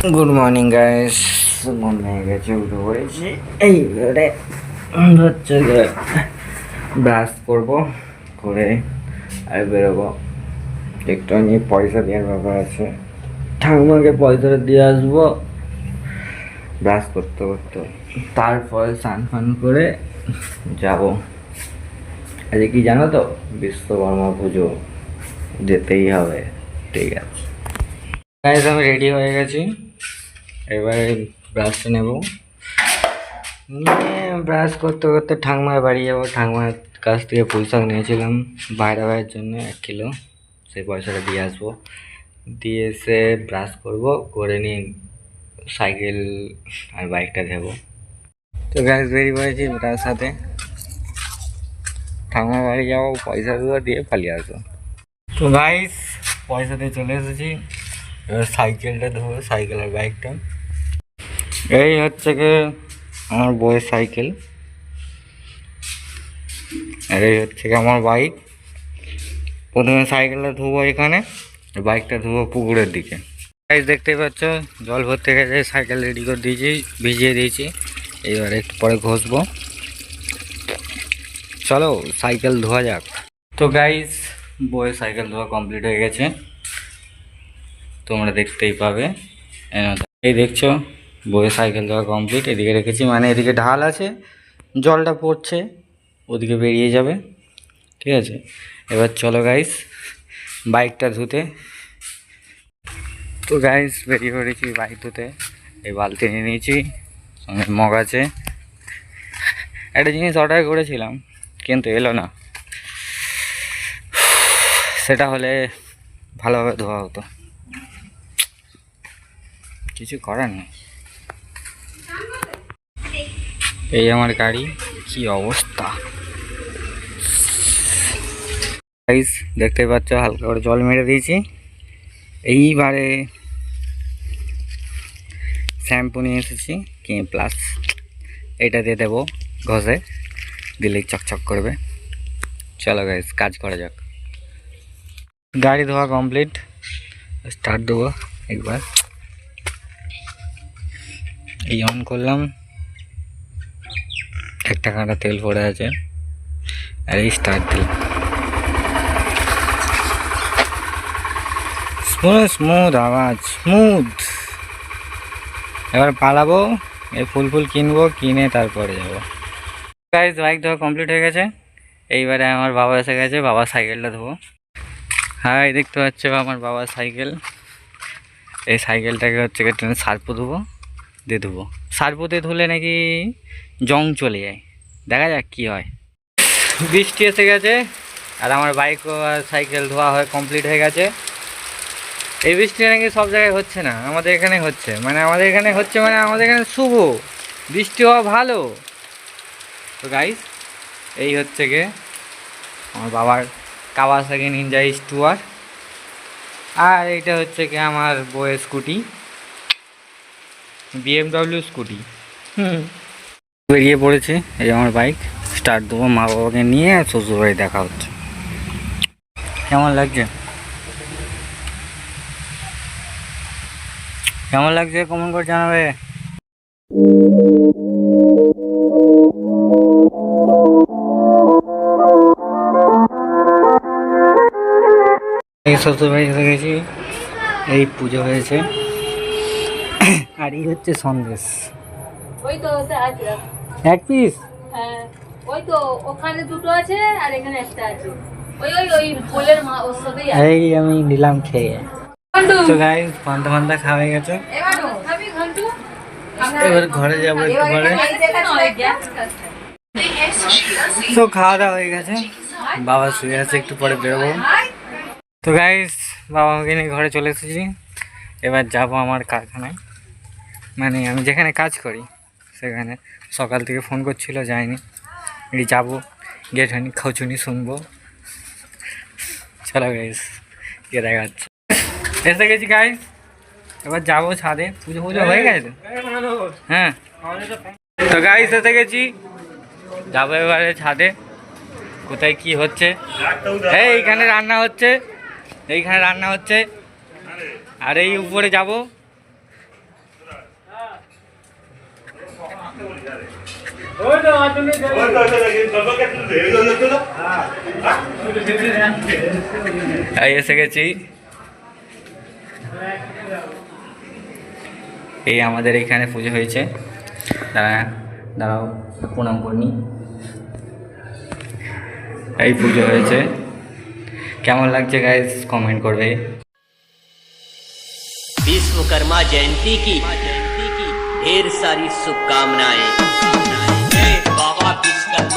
Good morning guys ঘুম ভেঙে গেছে উঠে পড়েছি এইবারে হচ্ছে ব্রাশ করব, করে আর বেরোবো। একটু নিয়ে পয়সা দেওয়ার ব্যাপার আছে। ঠাকুমাকে পয়সাটা দিয়ে আসব। ব্রাশ করতে করতে। তারপরে স্নান ফান করে যাব। আজকে কি জানো তো? বিশ্বকর্মা পুজো যেতেই হবে। ঠিক আছে। আমি রেডি হয়ে গেছি। এবারে ব্রাশটা নেব। নিয়ে ব্রাশ করতে করতে ঠাংমার বাড়ি যাব। ঠাংমার কাছ থেকে পুঁই নিয়েছিলাম। বাইরে বাইরের জন্য এক কিলো। সেই পয়সাটা দিয়ে আসব। দিয়ে এসে ব্রাশ করব। করে নিয়ে সাইকেল আর বাইকটা দেবো তো গ্যাস বেরিয়ে পড়েছি তার সাথে। ঠাকুমার বাড়ি যাব। দেবো দিয়ে পালিয়ে আসব। তো গাইস পয়সা দিয়ে চলে এসেছি। এবার সাইকেলটা ধরবো সাইকেল আর বাইকটা এই হচ্ছে কি আমার বইয়ের সাইকেল আর এই হচ্ছে কি আমার বাইক প্রথমে সাইকেলটা ধুবো এখানে বাইকটা ধুবো পুকুরের দিকে। গাইস দেখতেই পাচ্ছ, জল ভর্তি গেছে সাইকেল রেডি করে দিয়েছি, ভিজিয়ে দিয়েছি। এবার একটু পরে ঘষবো। চলো সাইকেল ধোয়া যাক। তো গাইস বইয়ের সাইকেল ধোয়া কমপ্লিট হয়ে গেছে। তোমরা দেখতেই পাবে। এই দেখছ বইয়ের সাইকেল ধোয়া কমপ্লিট এদিকে রেখেছি মানে এদিকে ঢাল আছে, জলটা পড়ছে, ওদিকে বেরিয়ে যাবে, ঠিক আছে? এবার চলো গাইস বাইকটা ধুতে। তো গাইস বেরিয়ে পড়েছি বাইক ধুতে, এই বালতি নিয়ে নিয়েছি, সঙ্গে মগ আছে। একটা জিনিস অর্ডার করেছিলাম, কিন্তু এলো না। সেটা হলে ভালোভাবে ধোয়া হতো। কিছু করার নেই। এই আমার গাড়ি, কি অবস্থা? গাইস দেখতে পাচ্ছ, হালকা করে জল মেরে দিয়েছি। এইবারে শ্যাম্পু নিয়ে এসেছি, কি প্লাস এটা দিয়ে দেবো ঘষে, দিলেই চকচক করবে। চলো গাইস কাজ করা যাক। গাড়ি ধোয়া কমপ্লিট স্টার্ট দেবো একবার। এই অন করলাম। একটা কাঁটা তেল পড়ে আছে আর এই স্টার দিলাম স্মুথ স্মুথ আওয়াজ, স্মুথ। এবার পালাবো, এই ফুল ফুল কিনবো, কিনে তারপরে যাব। গাইজ বাইক ধোয়া কমপ্লিট হয়ে গেছে। এইবারে আমার বাবা এসে গেছে বাবার সাইকেলটা ধোবো। হ্যাঁ দেখতে পাচ্ছ আমার বাবার সাইকেল। এই সাইকেলটাকে হচ্ছে ট্রেনে সার্পো ধুবো, দিয়ে ধুবো। সার্পো ধুলে নাকি জং চলে যায়। দেখা যাক কি হয়। বৃষ্টি এসে গেছে, আর আমার বাইক আর সাইকেল ধোয়া হয় কমপ্লিট হয়ে গেছে। এই বৃষ্টি নাকি সব জায়গায় হচ্ছে না, আমাদের এখানে হচ্ছে। মানে আমাদের এখানে হচ্ছে মানে আমাদের এখানে শুভ। বৃষ্টি হওয়া ভালো। তো গাইস এই হচ্ছে গে আমার বাবার কাওয়াসাকি নিনজা স্টুয়ার আর এইটা হচ্ছে কি আমার বইয়ের স্কুটি বিএমডব্লিউ স্কুটি হুম। বেরিয়ে পড়েছে এই আমার বাইক স্টার্ট দেবো মা বাবাকে নিয়ে শ্বশুরবাড়ি দেখা হচ্ছে। কেমন লাগছে? কেমন লাগছে কমেন্ট করে জানাবে? এই শ্বশুরবাড়ি এসে গেছি এই পুজো হয়েছে। আর এই হচ্ছে সন্দেশ। ওই তো আছে এক পিস হ্যাঁ ওই তো ওখানে দুটো আছে আর এখানে একটা আছে। ওই ওই ওই পোলের মা ওর সাথেই এই আমি নিলাম খেয়ে। তো গাইস পান্তা ফান্তা খাওয়া হয়ে গেছে। এবার ঘরে যাব একটু পরে। তো খাওয়া দাওয়া হয়ে গেছে। বাবা শুয়ে আছে একটু পরে বেরোবো। তো গাইস বাবা মাকে নিয়ে ঘরে চলে এসেছি। এবার যাব আমার কারখানায়। মানে আমি যেখানে কাজ করি সেখানে সকাল থেকে ফোন করছিল যাইনি। এই যাব গেট হানি খৌচুনি শুনব। চলো গাইস গিয়ে দেখা যাচ্ছে এসে গেছি গাইস এবার যাব ছাদে পুজো পুজো হয়ে গেছে তো? হ্যাঁ। তো গাইস এসে গেছি। যাব এবারে ছাদে কোথায় কি হচ্ছে? এই এইখানে রান্না হচ্ছে এইখানে রান্না হচ্ছে। আর এই উপরে যাব। এসে গেছি এই আমাদের এখানে পুজো হয়েছে দাঁড়া দাঁড়াও প্রণাম করি এই পুজো হয়েছে কেমন লাগছে গাইজ কমেন্ট করবে विश्वकर्मा जयंती की ढेर सारी शुभकामनाएं जय बाबा विश्वकर्मा calma.